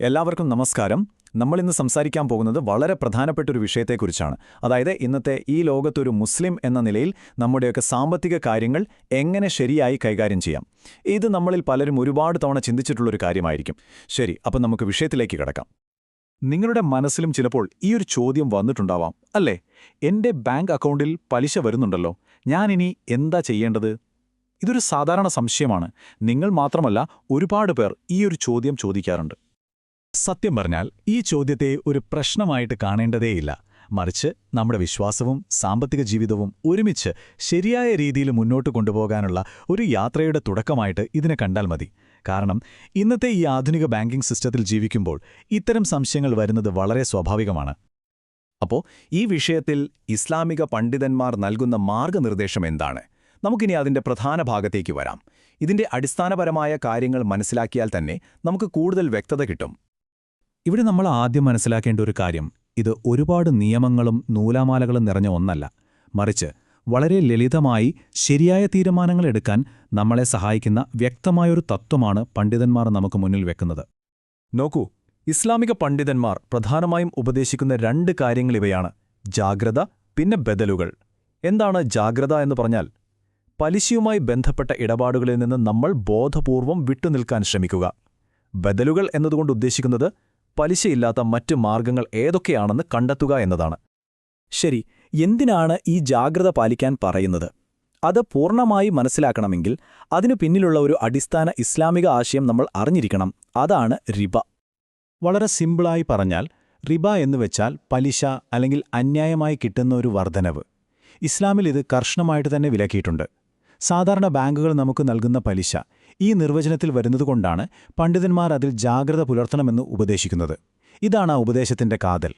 എല്ലാവർക്കും നമസ്കാരം. നമ്മൾ ഇന്ന് സംസാരിക്കാൻ പോകുന്നത് വളരെ പ്രധാനപ്പെട്ട ഒരു വിഷയത്തെക്കുറിച്ചാണ്. അതായത് ഇന്നത്തെ ഈ ലോകത്തൊരു മുസ്ലിം എന്ന നിലയിൽ നമ്മുടെയൊക്കെ സാമ്പത്തിക കാര്യങ്ങൾ എങ്ങനെ ശരിയായി കൈകാര്യം ചെയ്യാം. ഇത് നമ്മളിൽ പലരും ഒരുപാട് തവണ ചിന്തിച്ചിട്ടുള്ളൊരു കാര്യമായിരിക്കും. ശരി അപ്പം നമുക്ക് വിഷയത്തിലേക്ക് കിടക്കാം. നിങ്ങളുടെ മനസ്സിലും ചിലപ്പോൾ ഈ ഒരു ചോദ്യം വന്നിട്ടുണ്ടാവാം. അല്ലേ? എന്റെ ബാങ്ക് അക്കൗണ്ടിൽ പലിശ വരുന്നുണ്ടല്ലോ. ഞാനിനി എന്താ ചെയ്യേണ്ടത്? ഇതൊരു സാധാരണ സംശയമാണ്. നിങ്ങൾ മാത്രമല്ല ഒരുപാട് പേർ ഈ ഒരു ചോദ്യം ചോദിക്കാറുണ്ട്. സത്യം പറഞ്ഞാൽ ഈ ചോദ്യത്തെ ഒരു പ്രശ്നമായിട്ട് കാണേണ്ടതേയില്ല. മറിച്ച് നമ്മുടെ വിശ്വാസവും സാമ്പത്തിക ജീവിതവും ഒരുമിച്ച് ശരിയായ രീതിയിൽ മുന്നോട്ട് കൊണ്ടുപോകാനുള്ള ഒരു യാത്രയുടെ തുടക്കമായിട്ട് ഇതിനെ കണ്ടാൽ മതി. കാരണം ഇന്നത്തെ ഈ ആധുനിക ബാങ്കിംഗ് സിസ്റ്റത്തിൽ ജീവിക്കുമ്പോൾ ഇത്തരം സംശയങ്ങൾ വരുന്നത് വളരെ സ്വാഭാവികമാണ്. അപ്പോൾ ഈ വിഷയത്തിൽ ഇസ്ലാമിക പണ്ഡിതന്മാർ നൽകുന്ന മാർഗനിർദ്ദേശം എന്താണ്? നമുക്കിനി അതിന്റെ പ്രധാന ഭാഗത്തേക്ക് വരാം. ഇതിന്റെ അടിസ്ഥാനപരമായ കാര്യങ്ങൾ മനസ്സിലാക്കിയാൽ തന്നെ നമുക്ക് കൂടുതൽ വ്യക്തത കിട്ടും. ഇവിടെ നമ്മൾ ആദ്യം മനസ്സിലാക്കേണ്ട ഒരു കാര്യം. ഇത് ഒരുപാട് നിയമങ്ങളും നൂലാമാലകളും നിറഞ്ഞ ഒന്നല്ല. മറിച്ച് വളരെ ലളിതമായി ശരിയായ തീരുമാനങ്ങൾ എടുക്കാൻ നമ്മളെ സഹായിക്കുന്ന വ്യക്തമായൊരു തത്വമാണ് പണ്ഡിതന്മാർ നമുക്ക് മുന്നിൽ വെക്കുന്നത്. നോക്കൂ ഇസ്ലാമിക പണ്ഡിതന്മാർ പ്രധാനമായും ഉപദേശിക്കുന്ന രണ്ട് കാര്യങ്ങൾ ഇവയാണ്. ജാഗ്രത പിന്നെ ബദലുകൾ. എന്താണ് ജാഗ്രത എന്ന് പറഞ്ഞാൽ? പലിശയുമായി ബന്ധപ്പെട്ട ഇടപാടുകളിൽ നിന്ന് നമ്മൾ ബോധപൂർവം വിട്ടുനിൽക്കാൻ ശ്രമിക്കുക. ബദലുകൾ എന്നതുകൊണ്ട് ഉദ്ദേശിക്കുന്നത് പലിശയില്ലാത്ത മറ്റ് മാർഗങ്ങൾ ഏതൊക്കെയാണെന്ന് കണ്ടെത്തുക എന്നതാണ്. ശരി എന്തിനാണ് ഈ ജാഗ്രത പാലിക്കാൻ പറയുന്നത്? അത് പൂർണമായി മനസ്സിലാക്കണമെങ്കിൽ അതിനു പിന്നിലുള്ള ഒരു അടിസ്ഥാന ഇസ്ലാമിക ആശയം നമ്മൾ അറിഞ്ഞിരിക്കണം അതാണ് റിബ. വളരെ സിമ്പിളായി പറഞ്ഞാൽ റിബ എന്നുവെച്ചാൽ പലിശ അല്ലെങ്കിൽ അന്യായമായി കിട്ടുന്ന ഒരു വർധനവ്. ഇസ്ലാമിൽ ഇത് കർശനമായിട്ട് തന്നെ വിലക്കിയിട്ടുണ്ട്. സാധാരണ ബാങ്കുകൾ നമുക്ക് നൽകുന്ന പലിശ ഈ നിർവചനത്തിൽ വരുന്നതുകൊണ്ടാണ് പണ്ഡിതന്മാർ അതിൽ ജാഗ്രത പുലർത്തണമെന്ന് ഉപദേശിക്കുന്നത്. ഇതാണ് ആ ഉപദേശത്തിന്റെ കാതൽ.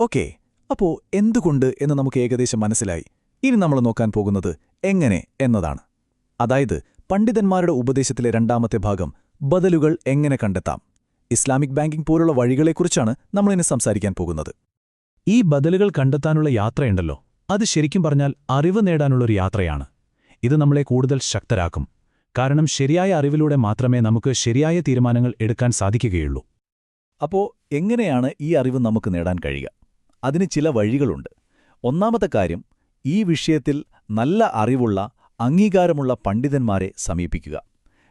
ഓക്കെ അപ്പോ എന്തുകൊണ്ട് എന്ന് നമുക്ക് ഏകദേശം മനസ്സിലായി. ഇനി നമ്മൾ നോക്കാൻ പോകുന്നത് എങ്ങനെ എന്നതാണ്. അതായത് പണ്ഡിതന്മാരുടെ ഉപദേശത്തിലെ രണ്ടാമത്തെ ഭാഗം ബദലുകൾ എങ്ങനെ കണ്ടെത്താം. ഇസ്ലാമിക് ബാങ്കിംഗ് പോലുള്ള വഴികളെക്കുറിച്ചാണ് നമ്മളിനി സംസാരിക്കാൻ പോകുന്നത്. ഈ ബദലുകൾ കണ്ടെത്താനുള്ള യാത്രയുണ്ടല്ലോ. അത് ശരിക്കും പറഞ്ഞാൽ അറിവ് നേടാനുള്ളൊരു യാത്രയാണ്. ഇത് നമ്മളെ കൂടുതൽ ശക്തരാക്കും. കാരണം ശരിയായ അറിവിലൂടെ മാത്രമേ നമുക്ക് ശരിയായ തീരുമാനങ്ങൾ എടുക്കാൻ സാധിക്കുകയുള്ളൂ. അപ്പോൾ എങ്ങനെയാണ് ഈ അറിവ് നമുക്ക് നേടാൻ കഴിയുക? അതിന് ചില വഴികളുണ്ട്. ഒന്നാമത്തെ കാര്യം ഈ വിഷയത്തിൽ നല്ല അറിവുള്ള അംഗീകാരമുള്ള പണ്ഡിതന്മാരെ സമീപിക്കുക.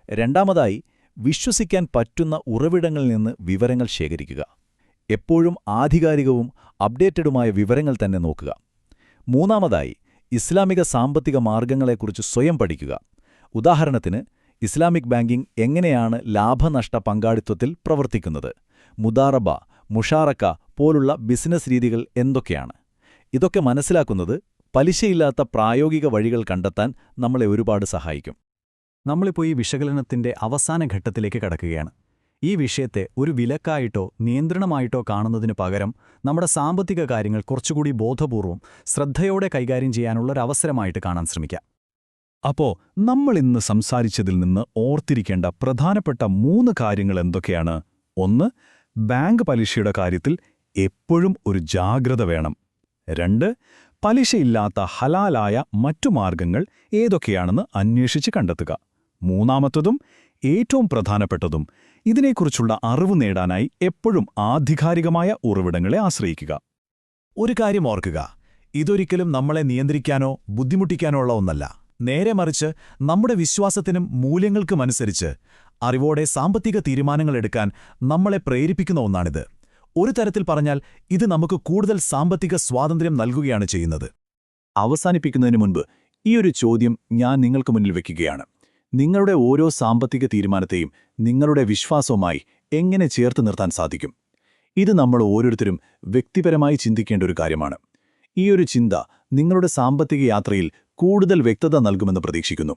രണ്ടാമതായി വിശ്വസിക്കാൻ പറ്റുന്ന ഉറവിടങ്ങളിൽ നിന്ന് വിവരങ്ങൾ ശേഖരിക്കുക. എപ്പോഴും ആധികാരികവും അപ്ഡേറ്റഡുമായ വിവരങ്ങൾ തന്നെ നോക്കുക. മൂന്നാമതായി ഇസ്ലാമിക സാമ്പത്തിക മാർഗങ്ങളെക്കുറിച്ച് സ്വയം പഠിക്കുക. ഉദാഹരണത്തിന് ഇസ്ലാമിക് ബാങ്കിംഗ് എങ്ങനെയാണ് ലാഭനഷ്ട പങ്കാളിത്വത്തിൽ പ്രവർത്തിക്കുന്നത്? മുദാറബ മുഷാറക്ക പോലുള്ള ബിസിനസ് രീതികൾ എന്തൊക്കെയാണ്? ഇതൊക്കെ മനസ്സിലാക്കുന്നത് പലിശയില്ലാത്ത പ്രായോഗിക വഴികൾ കണ്ടെത്താൻ നമ്മളെ ഒരുപാട് സഹായിക്കും. നമ്മളിപ്പോൾ ഈ വിശകലനത്തിന്റെ അവസാന ഘട്ടത്തിലേക്ക് കടക്കുകയാണ്. ഈ വിഷയത്തെ ഒരു വിലക്കായിട്ടോ നിയന്ത്രണമായിട്ടോ കാണുന്നതിനു പകരം നമ്മുടെ സാമ്പത്തിക കാര്യങ്ങൾ കുറച്ചുകൂടി ബോധപൂർവം ശ്രദ്ധയോടെ കൈകാര്യം ചെയ്യാനുള്ള ഒരു അവസരമായിട്ട് കാണാൻ ശ്രമിക്കാം. അപ്പോ നമ്മൾ ഇന്ന് സംസാരിച്ചതിൽ നിന്ന് ഓർത്തിരിക്കേണ്ട പ്രധാനപ്പെട്ട മൂന്ന് കാര്യങ്ങൾ എന്തൊക്കെയാണ്? ഒന്ന് ബാങ്ക് പലിശയുടെ കാര്യത്തിൽ എപ്പോഴും ഒരു ജാഗ്രത വേണം. രണ്ട് പലിശയില്ലാത്ത ഹലാലായ മറ്റു മാർഗങ്ങൾ ഏതൊക്കെയാണെന്ന് അന്വേഷിച്ച് കണ്ടെത്തുക. മൂന്നാമത്തതും ഏറ്റവും പ്രധാനപ്പെട്ടതും ഇതിനെക്കുറിച്ചുള്ള അറിവ് നേടാനായി എപ്പോഴും ആധികാരികമായ ഉറവിടങ്ങളെ ആശ്രയിക്കുക. ഒരു കാര്യം ഓർക്കുക. ഇതൊരിക്കലും നമ്മളെ നിയന്ത്രിക്കാനോ ബുദ്ധിമുട്ടിക്കാനോ ഉള്ള ഒന്നല്ല. നേരെ മറിച്ച് നമ്മുടെ വിശ്വാസത്തിനും മൂല്യങ്ങൾക്കുമനുസരിച്ച് അറിവോടെ സാമ്പത്തിക തീരുമാനങ്ങളെടുക്കാൻ നമ്മളെ പ്രേരിപ്പിക്കുന്ന ഒന്നാണിത്. ഒരു തരത്തിൽ പറഞ്ഞാൽ ഇത് നമുക്ക് കൂടുതൽ സാമ്പത്തിക സ്വാതന്ത്ര്യം നൽകുകയാണ് ചെയ്യുന്നത്. അവസാനിപ്പിക്കുന്നതിന് മുൻപ് ഈയൊരു ചോദ്യം ഞാൻ നിങ്ങൾക്ക് മുന്നിൽ വയ്ക്കുകയാണ് നിങ്ങളുടെ ഓരോ സാമ്പത്തിക തീരുമാനത്തെയും നിങ്ങളുടെ വിശ്വാസവുമായി എങ്ങനെ ചേർത്ത് നിർത്താൻ സാധിക്കും? ഇത് നമ്മൾ ഓരോരുത്തരും വ്യക്തിപരമായി ചിന്തിക്കേണ്ട ഒരു കാര്യമാണ്. ഈയൊരു ചിന്ത നിങ്ങളുടെ സാമ്പത്തിക യാത്രയിൽ കൂടുതൽ വ്യക്തത നൽകുമെന്ന് പ്രതീക്ഷിക്കുന്നു.